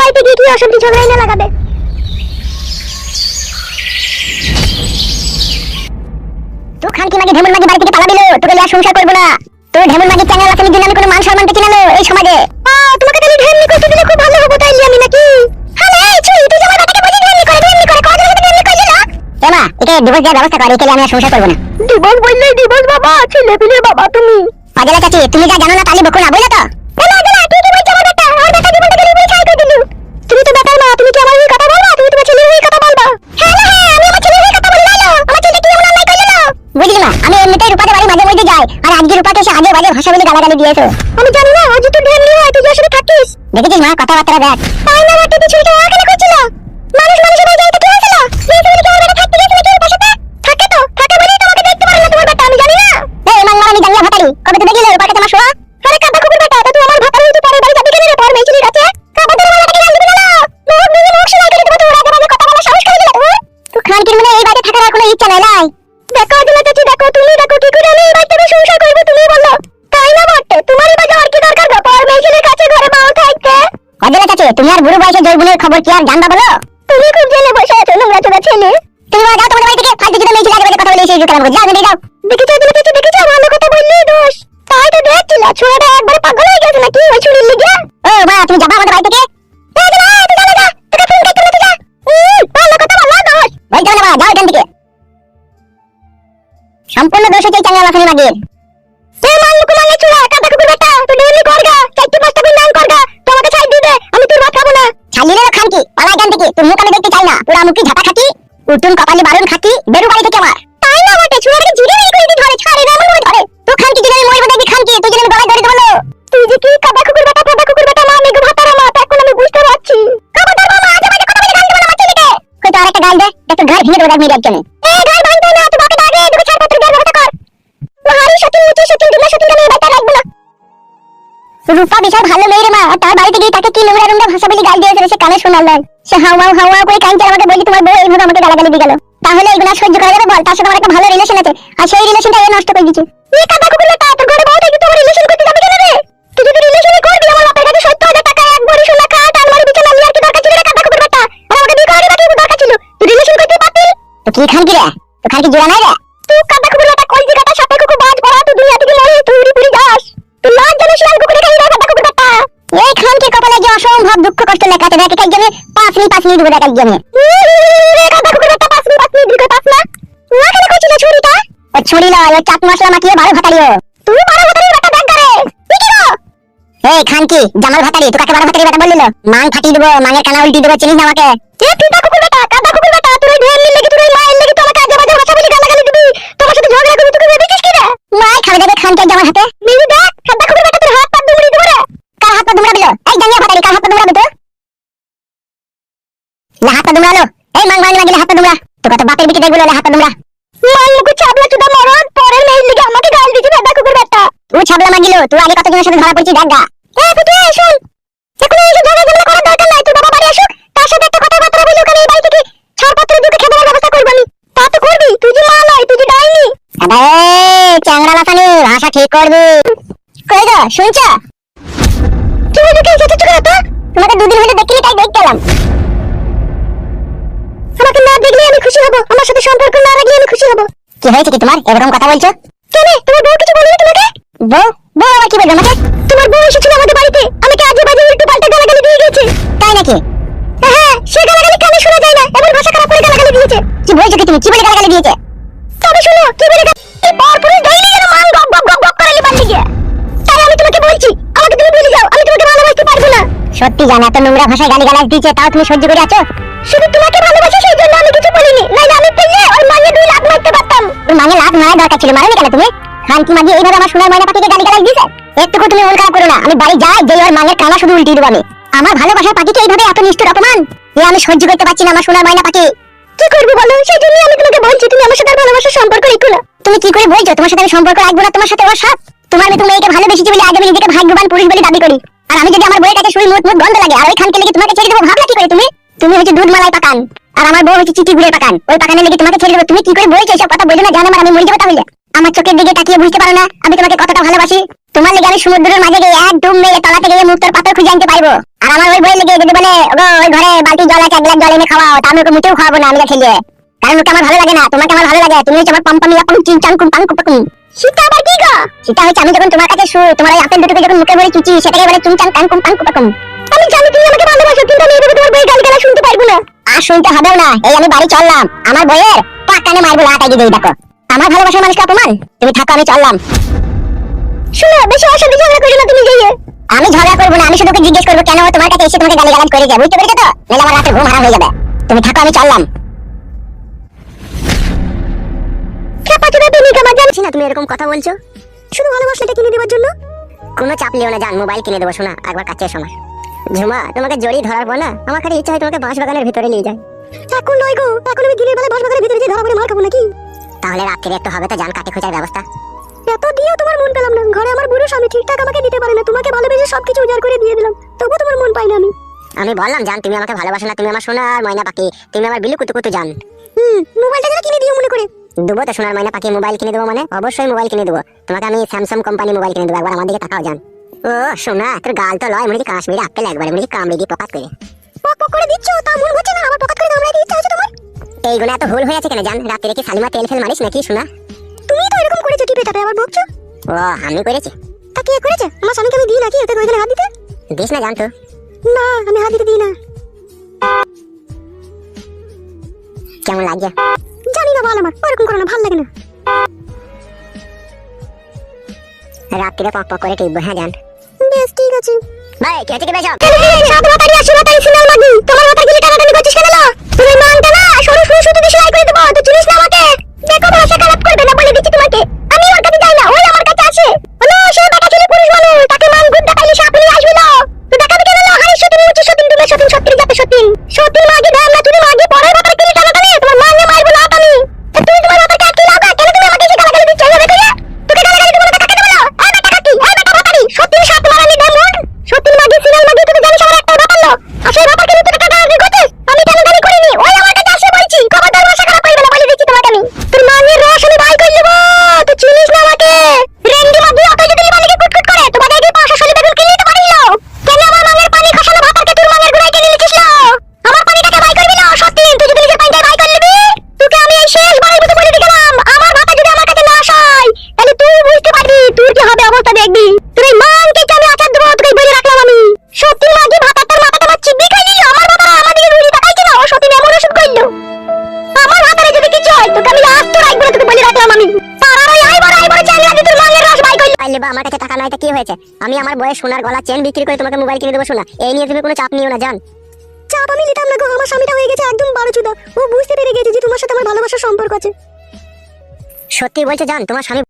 বাড়িতে গিয়ে কি অশান্তি ঝগড়া এনে লাগাবে? তুই খানকি মাগে ঢেমুন মাগে বাড়ি থেকে পালাবি লো তোকে লিয়া সংসার করব না। তোর ঢেমুন মাগে চ্যানেল আছে জন্য আমি কোনো মান সম্মানটা চিনালো এই সমাজে। তোমাকে তাহলে ঢেমনি করতে দিলে খুব ভালো হব তাইলে আমি নাকি? হ্যাঁ ছুই তুই আমার বাবাকে বলি ঢেমনি করে ঢেমনি করে কত সাথে ঢেমনি করে এমা একে ডিভোর্স দেওয়ার ব্যবস্থা কর একে আমি আর সংসার করব না। ডিভোর্স বললে ডিভোর্স বাবা ছেলে পিলের বাবা তুমি। পাগলা চাচি তুমি যা জানো না তালি বকো না বুঝলে তো এমা গলা তুই কি বলছিস আমার বেটা আমার বেটা জীবনটা গেলি বলে ছাই করে দিলু তুমি তো বেটার মা তুমি কি আমার হয়ে কথা বলবা তুমি তোমার ছেলের হয়ে কথা বলবা হ্যাঁ না হ্যাঁ আমি আমার ছেলের হয়ে কথা বলি লাইলো আমার ছেলে কি এমন অন্যায় করল বুঝলি মা আমি এমনিতেই রূপাদের বাড়ি মাঝে মধ্যে যাই আর আজকে রূপাকে এসে আজে বাজে ভাষা বলে গালাগালি দিয়েছ? আমি জানি না আজ তো ঢেমনি হয়, তুই আসলে থাকিস। দেখেছিস মা কথাবার্তা দেখ তাই না বাটি ছুরিটা ওখানে করছিল মানুষ মানুষের বাড়ি যাইতে কি হয়েছিল? মেয়ে ছেলে কি আমার থাকতে গেছিল কি পাশে থাকে তো, থাকে বলেই তোমাকে দেখতে পারে না তোমার বেটা আমি জানি না। এই মাংলা আমি জানি না, ভাতারি। কবে তো দেখিলে রূপাকে তোমার শোয়া? আরে কাটা কুকুর বেটা তা তুই আমার ভাতারি হইতে পারে বাড়ি যাবি কেন রে পর মেয়ে ছেলের কাছে কাবা তোর মালাটাকে গাল দিবি না। মুখ নিজে মুখ সেলাই করে দেবো তোর আগে মাঝে কথা বলা সাহস করে দিলে। তুই তুই খান কি মানে এই বাড়িতে থাকার কোনো ইচ্ছা নাই নাই দেখো দিলা চাচি দেখো তুমি দেখো কি করে আমি এই বাড়িতে সংসার করব তুমি বলো তাই না বটে তোমারই বা যাওয়ার কি দরকার গো পর মেয়ে ছেলের কাছে ঘরে বউ থাকতে অদিলা চাচি তুমি আর বুড়ো বয়সে জয়গুনের খবর কি আর জানবা বলো? তুমি খুব জেলে বসে আছো, নোংরা চোখা ছেলে। তুমি যাও তোমাদের বাড়ি থেকে ফালতু জুতো মেয়ে ছেলে আগে কথা বলে এসে কালাম যাও তুমি যাও। দেখেছ দিলা চাচি দেখেছ? ভালো কথা বললি দোষ। তাই তো দেখছিল ছোড়াটা একবারে পাগল হয়ে গেছে নাকি? ওই ছুরির লিগে। ও, মা, তুমি যাবা আমাদের বাড়ি থেকে? এই দিলা তুই যা। যা তোকে ফোন করতে বলতে যা উম, ভালো কথা বললা দোষ বলতে না যাও এখান থেকে সম্পূর্ণ দোষ হচ্ছে চাঙ্গা লাখানি মাগির এ মাল্লুকু মাল্লে চুড়া কাদা কুকুর বেটা তুই ডেলি করগা চাইতে পাঁচটা বিল নাম করগা তোমাকে ছাই দিবে আমি তোর ভাত খাব না ছালিলে না খানকি পালা এখান থেকে আমি দেখতে চাই না। পুরা মুখি ঝাপা খাতি উঠুন কপালে বারুন খাতি বেরু বাড়ি থেকে আমার। তাই না বটে চুড়াটাকে জিরে মেরে করে ধরে ছাড়ে না এমন ধরে। তো খানকি যদি আমি মরবো দেখবি খানকি তুই যদি গলায় ধরে দেবো তুই যে কি কাদা কুকুর বেটা কাদা কুকুর বেটা, মা, মেঘ ভাতারা মা তা এখন আমি বুঝতে পারছি। খবরদার মামা, আজে বাজে কথা বলে গাল দিবো না, আমার ছেলেকে। কই তো আরেকটা গাল দে একটু ঘর ভেঙে দেবো মেরে একজনে এ ঘর ভাঙতে না, তুই বাকে দাগে, তোকে ছাড়পত্র দেওয়ার ব্যবস্থা কর। মহারি সতীন, মুচি সতীন দিলা সতীন আমি বেটা লাগবো না। রূপা বিশাল ভালো মেয়ে রে মা, আর তার বাড়িতে গিয়ে তাকে কি নোংরা নোংরা ভাষা বলে গাল দিয়েছে সে কানে শোনালেন সে হাওয়া হাওয়া করে কাঁদছে আমাকে বলছে তোমার বউ এইভাবে আমাকে গালাগালি দিয়ে গেল তাহলে এগুলো সহ্য করা যাবে বল? তার সাথে আমার একটা ভালো রিলেশন আছে। আর সেই রিলেশনটা এ নষ্ট করে দিচ্ছে এই কাদা কুকুর বেটা তোর ঘরে বউ থাকতে তোমার রিলেশন করতে যাবে কেন রে? তুই যদি রিলেশনই করবি, আমার বাপের কাছে সত্তর হাজার টাকা, এক ভরি সোনা খাট আলমারি বিছানা নিয়ে আর কি দরকার ছিল রে কাদা কুকুর বেটা আর আমাকে বিয়ে করারই বাকি দরকার ছিল। তুই রিলেশন করতে পারতি? তো কি খান কি রে? তো খান কি জোড়া নাই রে? কইছিল ছুরিটা ও ছুরি নয় চাট মশলা মাখিয়ে ভাতারিও তুই বারো ভাতারি বেটা করে? কি কি এই খান কি জামাল ভাতারি তো কাকে বারো ভাতারি বেটা বললিল। মান ফাটিয়ে দেবো মাঙের কানা উল্টি দেবো চিনিস না আমাকে? এ কুকুর বেটা কাদা কুকুর বেটা তুই ঢের লেগে তুই ওই মায়ের লেগে তো আমাকে আজে বাজে ভাষা বলি গালাগালি দিবি? তোমার সাথে ঝগড়া করবি তুই ভেবেছিস কি রে? মাই খাবে দেবে খান কে জামাল হাতে। মিলি দেখ কাদা কুকুর বেটা তোর হাত পা দুমড়ি দেবো রে কার হাত পা দুমড়া দিল এই জাঙ্গিয়া ভাতারি কার হাত পা দুমড়া দিত লে হাত পা দুমড়ালো এই মাং মাং লাগিলে হাত পা দুমড়া। তো কত বাপের বিটি দেখগুলো লে হাত পা দুমড়া। মাল্লুকু ছাবলা চুদা মরণ পরের মেয়ের লিগে আমাকে গাল দিছি দাদা কুকুর বেটা তুই ছাবলা মাগিল তুই আগে কতজনের সাথে ধরা পড়ছিস দেখা এ ফুটু এ শুন। এখন এই যে ঝগড়া ঝগড়া করার দরকার নাই তোর বাবা বাড়ি আসুক তার সাথে একটা কথাবার্তা বলি ওখানে এই বাড়ি থেকে ছাড়পত্র দুটো খেতে ব্যবস্থা করব আমি। তা তো করবি তুই যে মা নয় তুই যে ডাইনি। আবে চ্যাংড়া লাফানি ভাষা ঠিক করবি। কই গো শুনছ? কি হলো কি চেঁচাচ্ছ তো তোমাকে দুদিন হলে দেখিনি তাই দেখতে এলাম। খুশি হব আমার সাথে সম্পর্ক না রাখলে আমি খুশি হব। কি হয়েছে কি তোমার? এরকম কথা বলছো? কেন তোমার বউ কিছু বলেনি তোমাকে? বউ? বউ আবার কি বলবে আমাকে? তোমার বউ এসেছিল আমাদের বাড়িতে। আমাকে আজে বাজে উল্টো পাল্টা গালাগালি দিয়ে গেছে। তাই নাকি? হ্যাঁ সে গালাগালি কানে শোনা যায় না। এমন ভাষা খারাপ করে গালাগালি দিয়েছে। কি বলছো কি তুমি? কি বলে গালাগালি দিয়েছে? তবে শুনো কি বলে গা- এই পরপুরে ডেইলি যেন মান গপ গপ গপ গপ করে লিবান গিয়ে তাই আমি তোমাকে বলছি আমাকে তুমি ভুলে যাও আমি তোমাকে ভালোবাসতে পারব না। সত্যি জানা এত নোংরা ভাষায় গালি গালাজ দিয়েছে তাও তুমি সহ্য করে আছো? শুধু তোমাকে ভালোবাসি সেই জন্য না। আমি সম্পর্ক তুমি কি করে বলছো? তোমার সাথে সম্পর্ক তোমার সাথে বলে ভাগ্যবান পুরুষ বলে দাবি করি। আর আমি যদি আমার বউয়ের কাছে মুখ মুখ গন্ধ লাগে, আর ওই খানকে লেগে তোমাকে ছেড়ে দেবো, ভাবলা কি করে তুমি? তুমি হচ্ছে দুধ মালাই পাকান। আর আমার বউ হচ্ছে চিঠি ঘুরে পাকান। ওই পাকানের লেগে তোমাকে ছেড়ে দেবো। তুমি কি করে বলছো এসব কথা? বলছো না, জানো আমার আমি মরে যাব তাহলে আমার চোখের দিকে তাকিয়ে বুঝতে পারো না, আমি তোমাকে কতটা ভালোবাসি। তোমার লেগে আমি সমুদ্রের মাঝে গিয়ে এক ডুব মেরে তলাতে গিয়ে মুক্তর পাথর খুঁজে আনতে পারব। আর আমার ওই বই লেগে যদি বলে, ওগো, ওই ঘরে বালতি জল আছে, এক জল এনে খাওয়াও, তা আমি ওকে মুটেও খাওয়াবো না আমি যা ঠেলিয়ে কারণ ওকে আমার ভালো লাগে না, তোমাকে আমার ভালো লাগে। তুমি হচ্ছে আমার পাম্পামি আপন চিন চান কুম, পাং কুপাকুম সেটা আবার কি গো? সেটা হচ্ছে আমি যখন তোমার কাছে শুই, তোমার ওই আপেল দুটোকে যখন মুখে ভরে চুচি, সেটাকে বলে চুন চান কান কুম, পাং কুপাকুম আমি জানি তুমি আমাকে ভালোবাসো কিন্তু আমি এভাবে তোমার বই গাল গালা শুনতে পারব না। আর শুনতে হবেও না এই আমি বাড়ি চললাম। আমার বইয়ের মারবো দিয়ে দেখো। আমার ভালোবাসার মানুষকে অপমান? তুমি থাকো আমি চললাম। শুনো বেশি অশান্তি ঝগড়া করো না তুমি যাইয়ে আমি ঝগড়া করব না আমি শুধু জিজ্ঞেস করব কেন তোমার কাছে এসে তোমাকে গালিগালাজ করে যায়? বুঝতে পেরেছ তো? নাহলে আমার রাতে ঘুম হারাম হয়ে যাবে। তুমি থাকো আমি চললাম। না তুমি এরকম কথা বলছো। শুধু ভালোবাসলেটা কিনে দেওয়ার জন্য? কোনো চাপ লিও না জান মোবাইল কিনে দেবো শোনা একবার কাছে সময় ঝুমা তোমাকে জড়ি ধরার পর না আমার খালি ইচ্ছা হয় তোমাকে বাঁশ বাগানের ভিতরে নিয়ে যায়। এখন নয় গো এখন আমি দিনের বেলা বাঁশ বাগানের ভিতরে ধরা পড়ে মার খাব নাকি? তাহলে রাত্রে একটু হবে তো জান কাটে খোঁজার ব্যবস্থা। এত দিয়েও তোমার মন পেলাম না ঘরে আমার বুড়ো স্বামী ঠিকঠাক আমাকে দিতে পারে না তোমাকে ভালোবেসে সবকিছু উজাড় করে দিয়ে দিলাম তবু তোমার মন পাই না আমি। আমি বললাম জান তুমি আমাকে ভালোবাসো না তুমি আমার সোনার ময়না পাখি তুমি আমার বিলু কুতু কুতু জান। হুম মোবাইলটা যেন কিনে দিও মনে করে। দেবো তো সোনার ময়না পাখি মোবাইল কিনে দেবো মানে? অবশ্যই মোবাইল কিনে দেবো। তোমাকে আমি স্যামসাং কোম্পানি মোবাইল কিনে দেবো একবার আমার দিকে তাকাও জান। ও সোনা তোর গাল তো লয় মনে কাশ্মীরি আপেল একবারে মনে কামড়ে দিয়ে পকাত করে। পক পক করে দিচ্ছ তা মন হচ্ছে না আবার পকাত করে কামড়ে দিয়ে হচ্ছে তোমার। এইগুলো এত ভুল হয়ে আছে কেন জান? রাত্রে কি সালিমা তেল ফেল মারিস নাকি সোনা? তুমি তো এরকম করেছ টিপে টাপে আবার বকছো। ও আমি করেছি। তা কে করেছে? আমার স্বামীকে আমি দিই নাকি? ওকে ওইখানে হাত দিতে? দিস না জানতো না আমি হাত দিতে দিই না। কেমন লাগছে? জানি না বল আমার। ওরকম করো না ভালো লাগে না। রাত্রিরে পক পক করে টিপবো হ্যাঁ জান? বেশ ঠিক আছে। ভাই কে থেকে বেশ সাত মাতারি আসলে তাই সিনাল মাগি তোমার মাথার গিলি টানাটানি করছিস কেন লো? তুমি মানতে না সরু সরু শুধু বা আমার কাছে টাকা নাই এটা কি হয়েছে? আমি আমার বয়ে সোনার গলা চেন বিক্রি করে তোমাকে মোবাইল কিনে দেবো শোনা এই নিয়ে তুমি কোনো চাপ নিও না জান। চাপ আমি নিতাম না গো আমার স্বামীটা হয়ে গেছে একদম বারো চুদা। ও বুঝতে পেরে গেছে যে তোমার সাথে আমার ভালোবাসার সম্পর্ক আছে। সত্যি বলছে জান তোমার স্বামী